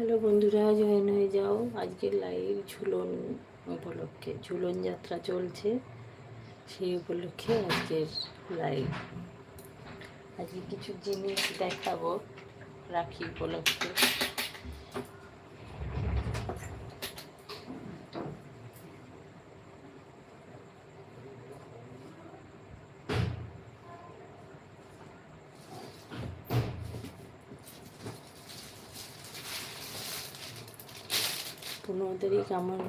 Hello বন্ধুরা, join হয়ে যাও। আজকের লাইভ ঝুলন উপলক্ষে, ঝুলন যাত্রা চলছে। সেই উপলক্ষে আজকের লাইভ আজকে কিছু জিনিস দেখাবো রাখি উপলক্ষে। তারিখ আমার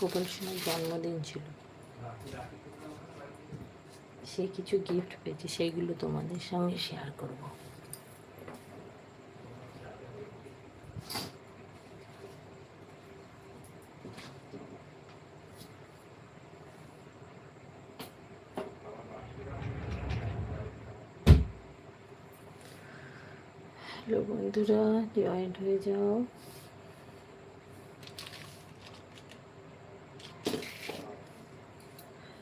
গোপাল সোনার জন্মদিন ছিল। সে কিছু গিফট পেয়েছে, সেইগুলো তোমাদের সঙ্গে শেয়ার করব। হ্যালো বন্ধুরা জয়েন্ট হয়ে যাও।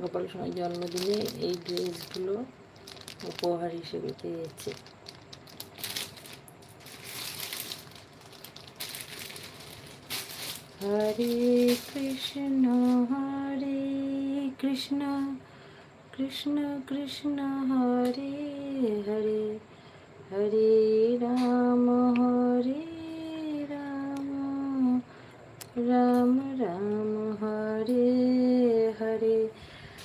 গোপাল সোনার জন্মদিনে এই ড্রেসগুলো উপহার হিসেবে পেয়েছে। হরে কৃষ্ণ হরে কৃষ্ণ কৃষ্ণ কৃষ্ণ, হরে হরে হরে রাম হরে রাম রাম রাম, হরে হরে।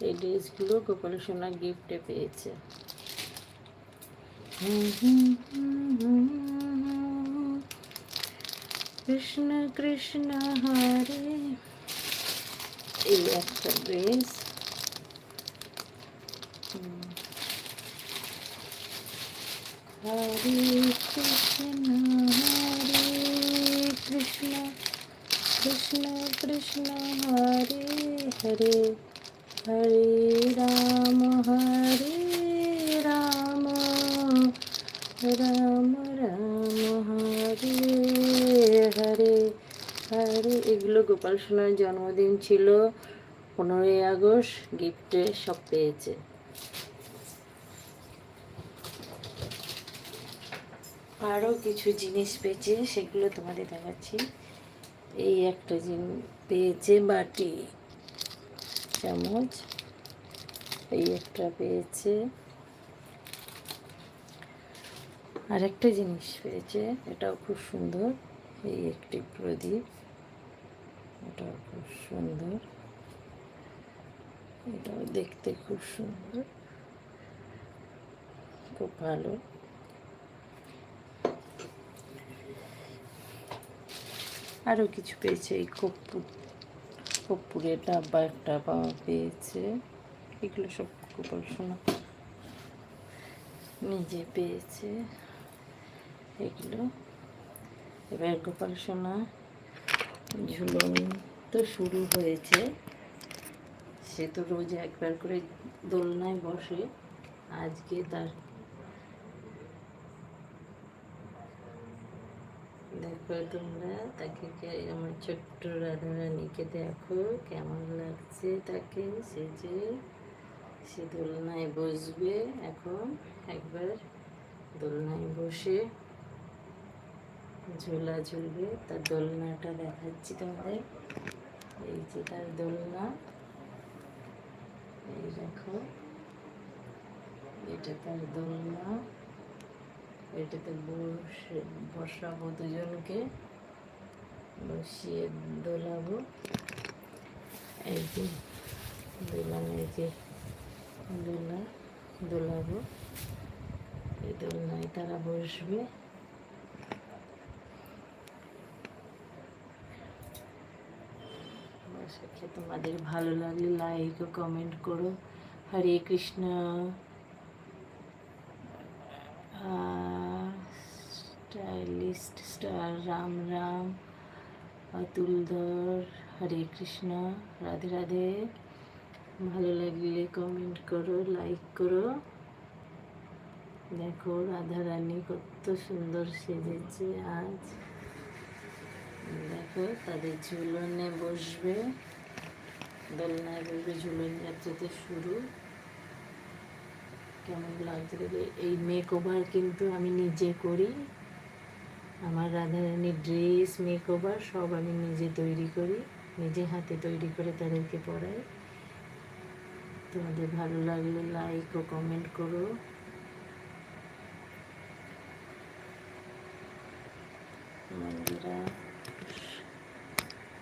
এই ড্রেসগুলো গোপাল সোনা গিফটে পেয়েছে। কৃষ্ণ কৃষ্ণ হরে। এই একটা ড্রেস। হরে কৃষ্ণ হরে। কৃষ্ণ কৃষ্ণ কৃষ্ণ হরে হরে। হরে রাম রাম। রাম হরে হরে। হরে, এগুলো গোপাল সোনার জন্মদিন ছিল পনেরোই আগস্ট, গিফটে সব পেয়েছে। আরও কিছু জিনিস পেয়েছে, সেগুলো তোমাদের দেখাচ্ছি। এই একটা জিনিস পেয়েছে বাটি। চামচ এই একটা পেয়েছে। আর একটা জিনিস পেয়েছে, এটাও খুব সুন্দর। এই একটি প্রদীপ, এটাও খুব সুন্দর। এটাও দেখতে খুব সুন্দর, খুব ভালো। আরও কিছু পেয়েছে এই কপ্পুর কপ্পুরের ডাব্বা একটা পাওয়া পেয়েছে। এগুলো সব গোপাল সোনা নিজে পেয়েছে। এগুলো। এবার গোপাল ঝুলন তো শুরু হয়েছে। সে তো রোজ একবার করে দোলনায় বসে। আজকে তার দেখো তোমরা তাকে আমার ছোট্ট রাধারানীকে দেখো, কেমন লাগছে তাকে? সে যে, সে দোলনায় বসবে এখন, একবার দোলনায় বসে ঝোলা ঝুলবে। তার দোলনাটা দেখাচ্ছি তোমাদের। এই যে তার দোলনা। এই দেখো, এটা তার দোলনা। এটাতে বসে, বসাবো দুজনকে। বসিয়ে দোলাবো। এই যে দোলাম এই যে, দোলা দোলাবো। এই দোলনায় তারা বসবে। আশা তোমাদের ভালো লাগলে লাইক ও কমেন্ট করো। হরে কৃষ্ণ। স্টাইলিস্ট স্টার রাম রাম অতুল ধর হরে কৃষ্ণ রাধে রাধে ভালো লাগলে কমেন্ট করো লাইক করো। দেখো রাধা রানী কত সুন্দর সেজেছে আজ। দেখো তাদের ঝুলনে বসবে। দোলনায় বসবে, ঝুলন যাত্রাতে শুরু। কেমন লাগছে এই মেক ওভার কিন্তু আমি নিজে করি। আমার রাধারানীর ড্রেস মেক ওভার সব আমি নিজে তৈরি করি, নিজে হাতে তৈরি করে তাদেরকে পরাই তোমাদের ভালো লাগলে লাইক ও কমেন্ট করো।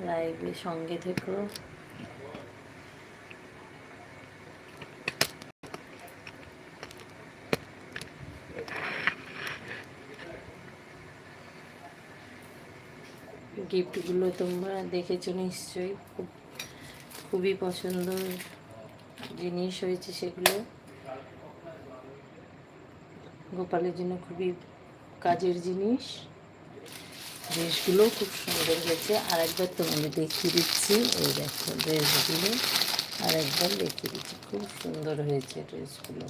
লাইভে সঙ্গে থেকো। গিফটগুলো তোমরা দেখেছ নিশ্চয়ই। খুব, খুবই পছন্দ জিনিস হয়েছে সেগুলো। গোপালের জন্য খুবই কাজের জিনিস। ড্রেসগুলো খুব সুন্দর হয়েছে। আর একবার তোমাদের দেখিয়ে দিচ্ছি। এই দেখো ড্রেসগুলো। আর একবার দেখিয়ে দিচ্ছি। খুব সুন্দর হয়েছে ড্রেসগুলো।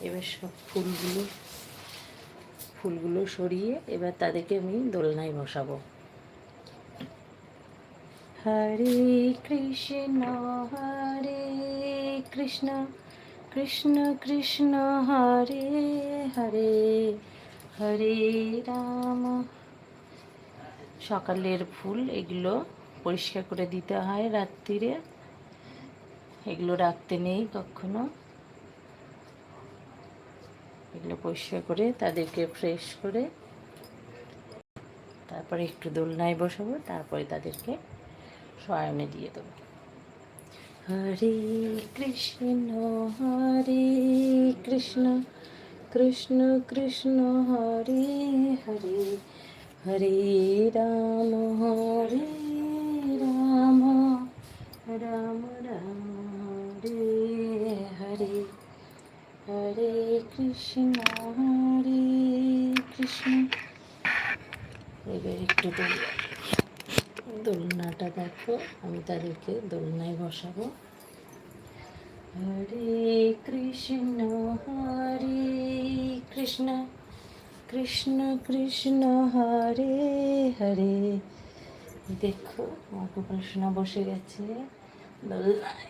এবার সব ফুলগুলো ফুলগুলো সরিয়ে এবার তাদেরকে আমি দোলনায় বসাবো। হরে কৃষ্ণ হরে কৃষ্ণ কৃষ্ণ কৃষ্ণ, হরে হরে হরে রাম। সকালের ফুল এগুলো পরিষ্কার করে দিতে হয় রাত্রিরে। এগুলো রাখতে নেই কখনো। এগুলো পরিষ্কার করে তাদেরকে ফ্রেশ করে তারপরে একটু দোলনায় বসাবো, তারপরে তাদেরকে শয়নে দিয়ে দেবো। হরে কৃষ্ণ হরে কৃষ্ণ কৃষ্ণ কৃষ্ণ, হরে হরে হরে রাম হরে রাম রাম রাম, হরে হরে। হরে কৃষ্ণ হরে কৃষ্ণ। এবার একটু দোল দোলনাটা দেখো, আমি তাদেরকে দোলনায় বসাবো। হরে কৃষ্ণ হরে কৃষ্ণ কৃষ্ণ কৃষ্ণ, হরে হরে। দেখো আমার কৃষ্ণ বসে গেছে। দোলনায়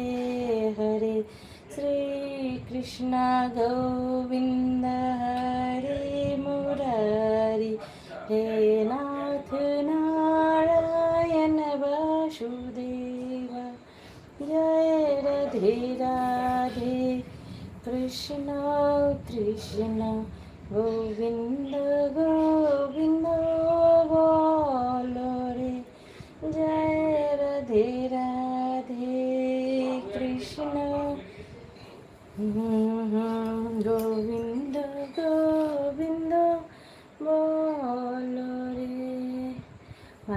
കൃഷ്ണ ഗോവിന്ദ ഹരേ മുരാരി ഹേ നാഥ നാരായണ വാസുദേവ ജയ രധേ രാധേ കൃഷ്ണ കൃഷ്ണ ഗോവിന്ദ ഗോവിന്ദ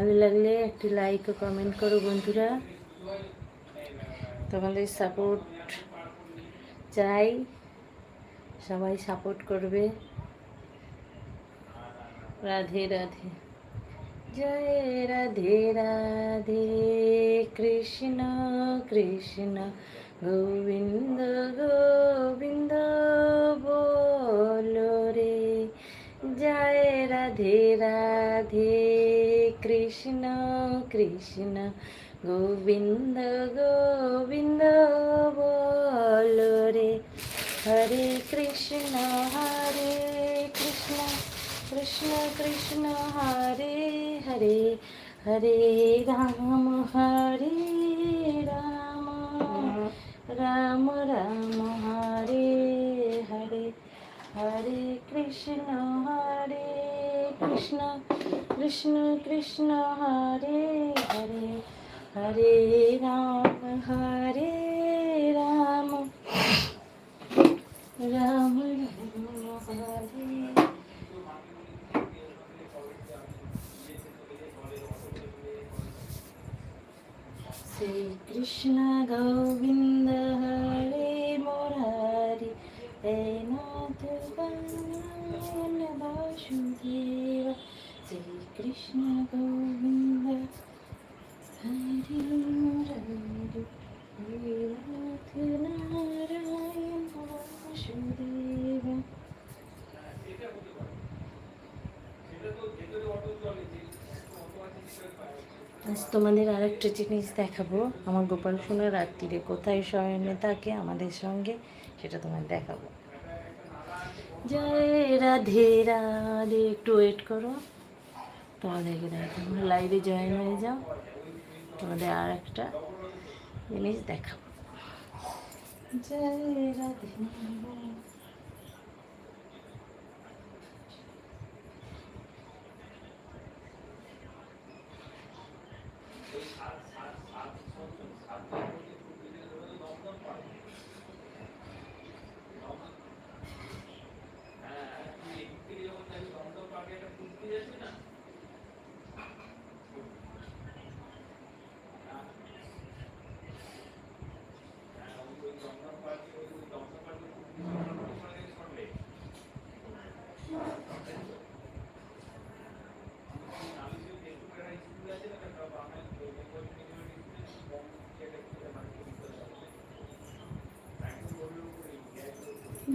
ভালো লাগলে একটি লাইক ও কমেন্ট করো বন্ধুরা। তোমাদের সাপোর্ট চাই, সবাই সাপোর্ট করবে। রাধে রাধে। জয় রাধে রাধে কৃষ্ণ কৃষ্ণ গোবিন্দ গোবিন্দ বলো রে। জয় রাধে রাধে কৃষ্ণ কৃষ্ণ গোবিন্দ গোবিন্দ বলো রে। হরে কৃষ্ণ হরে কৃষ্ণ কৃষ্ণ কৃষ্ণ হরে হরে হরে রাম হরে রাম রাম রাম হরে হরে কৃষ্ণ হরে কৃষ্ণ কৃষ্ণ কৃষ্ণ, হরে হরে হরে রাম হরে রাম। রাম রাম হরে। শ্রী কৃষ্ণ গোবিন্দ, হরে মুরারি হে নাথ গোবিন্দ হরে মুরারি হে নাথ নারায়ণ বাসুদেব আজ তোমাদের আরেকটা জিনিস দেখাবো আমার গোপাল সোনা রাত্রিরে কোথায় শয়নে থাকে আমাদের সঙ্গে সেটা তোমার দেখাবো জয় রাধে রাধে, একটু ওয়েট করো। তোমাদেরকে দেখো তোমরা লাইভে জয়েন হয়ে যাও। তোমাদের আর একটা জিনিস দেখাবো। জয় রাধে।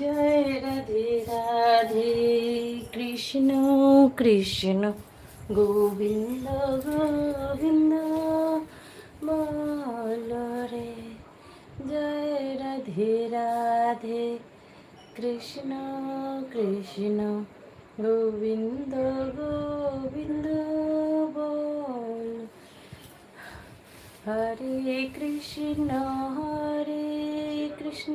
জয় রাধে রাধে কৃষ্ণ কৃষ্ণ, গোবিন্দ গোবিন্দ বল রে জয় রাধে রাধে কৃষ্ণ কৃষ্ণ, গোবিন্দ গোবিন্দ, বল। হরে কৃষ্ণ হরে কৃষ্ণ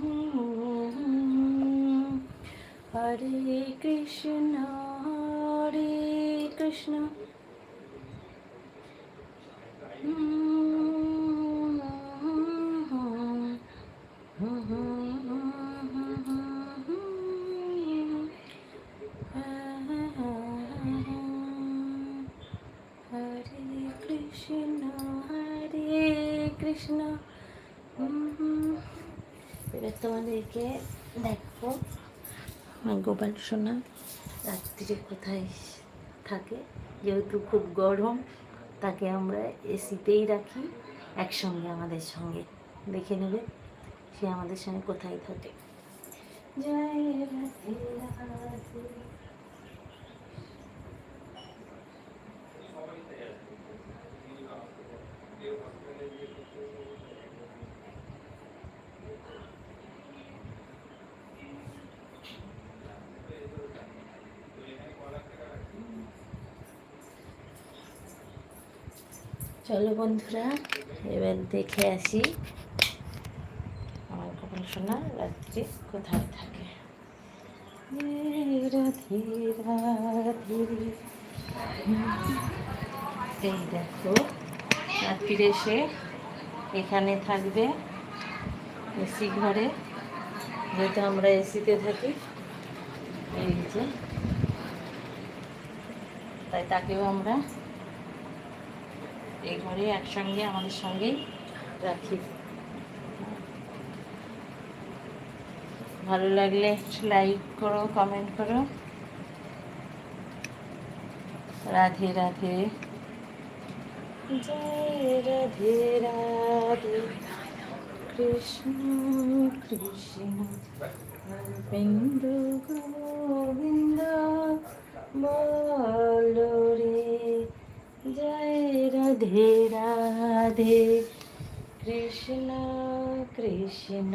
হরে কৃষ্ণ হরে কৃষ্ণ। হরে গোপাল সোনা রাত্রিরে কোথায় থাকে যেহেতু খুব গরম তাকে আমরা এসিতেই রাখি একসঙ্গে আমাদের সঙ্গে। দেখে নেবে সে আমাদের সঙ্গে কোথায় থাকে। জয় চলো বন্ধুরা, এবার দেখে আসি আমার কখন শোনা রাত্রি কোথায় থাকে। এই দেখো, রাত্রিরে এসে এখানে থাকবে এসি ঘরে, যেহেতু আমরা এসিতে থাকি, এই যে। তাই তাকেও আমরা এই ঘরে একসঙ্গে আমাদের সঙ্গেই রাখি। ভালো লাগলে লাইক করো কমেন্ট করো। রাধে রাধে। রাধে রাধে। কৃষ্ণ কৃষ্ণ। গোবিন্দ গোবিন্দ। বলো রে। জয় রাধে রাধে। কৃষ্ণ কৃষ্ণ,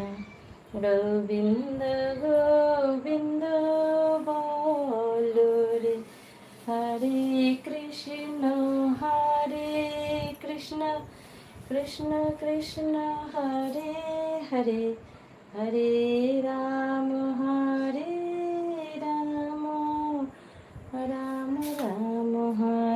গোবিন্দ গোবিন্দ, বলো রে। হরে কৃষ্ণ হরে কৃষ্ণ কৃষ্ণ কৃষ্ণ, হরে হরে। হরে রাম হরে রাম রাম রাম, হরে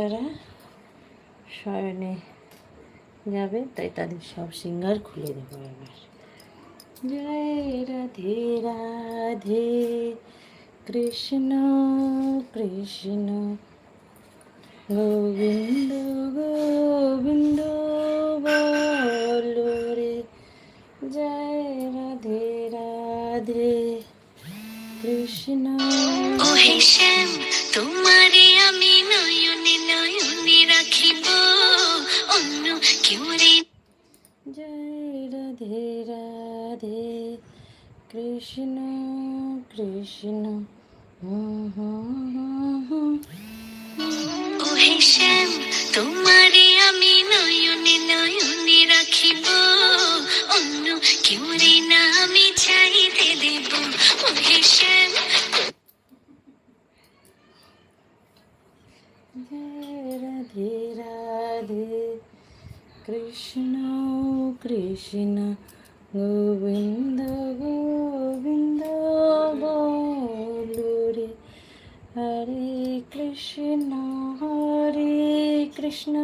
তারা শয়নে যাবে, তাই তাদের সব সিঙ্গার খুলে দেবো এবার। জয় রাধে রাধে, কৃষ্ণ কৃষ্ণ। গোবিন্দ গোবিন্দ রে। জয় রাধে রাধে, কৃষ্ণ। রাধে কৃষ্ণ কৃষ্ণ ওহে শ্যাম তোমারে আমি নয়নে নয়নে রাখিব। অন্য কেউ রে না আমি চাইতে দেব। ওহে Shyam Radhe Radhe Krishna Krishna. Govinda Govinda বলুরে Hare Krishna Hare Krishna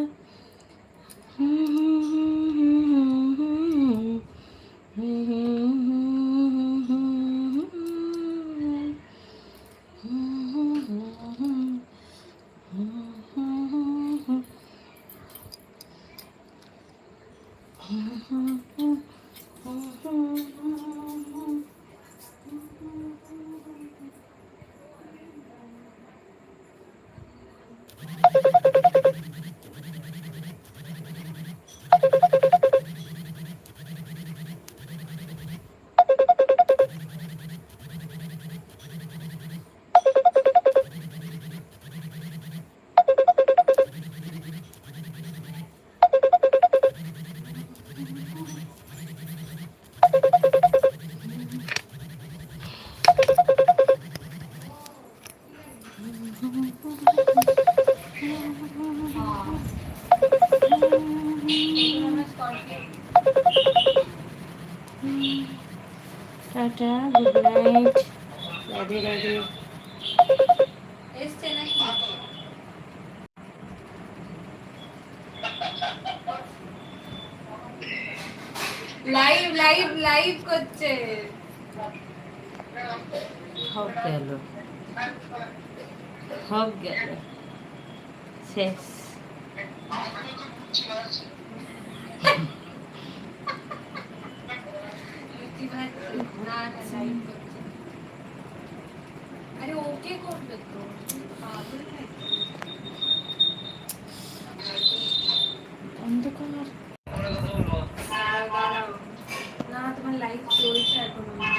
Tata live live live করছে। সব গেল। সব গেল। শেষ। লুচি ভাজছে না লাইভ করছে। আরে ওকে করবে তো। পাগল নাকি? অন্ধকার। দাঁড়াও, দাঁড়াও। না তোমার লাইভ চলছে এখনও